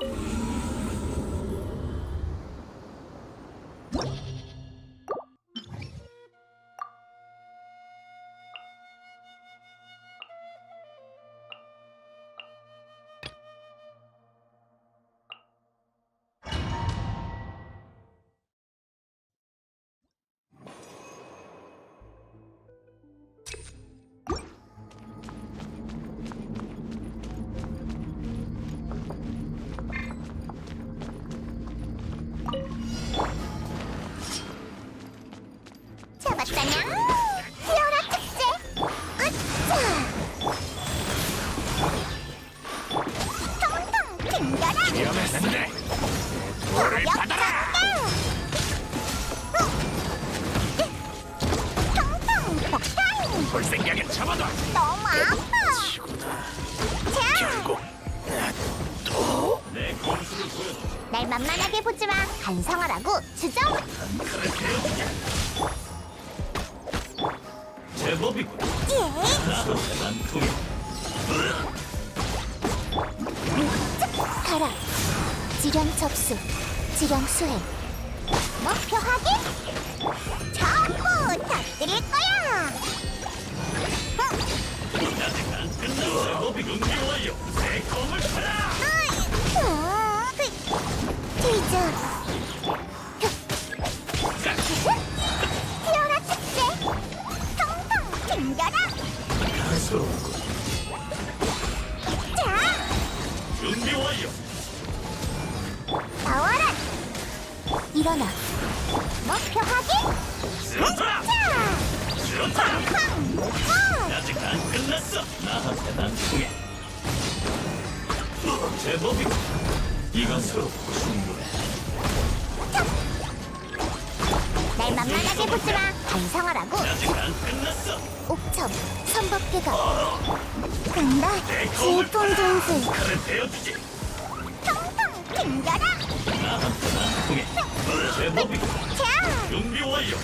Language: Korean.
you 잡았다냐? 피어라 축제! 으쌰! 통통 튕겨라! 위험했는데 돌을 받아라 통통 폭탄! 볼 생각엔 잡아둬 너무 아파! 자! 결국 또내 공수를 보여줘 날 만만하게 보지 마! 반성하라고! 주정! 가라! 지령 접수! 지령 수행! 목표 확인! 전부 터뜨릴 거야! 튕겨라. 가소롭군 자, 준비 완료 나와라. 일어나. 목표 확인. 쓰러져라 자, 쓰러져라 쾅. 어, 아직 안 끝났어 나한테 난통해 제법이군 이것으로 충분해 날 만만하게 보지 마. 반성하라고. 아직 안 끝 옥점, 선법계가. 간다. 질풍 전술. 칼을 베어주지 통통 튕겨라. 나한테 난통해 제법이군 자. 준비 완료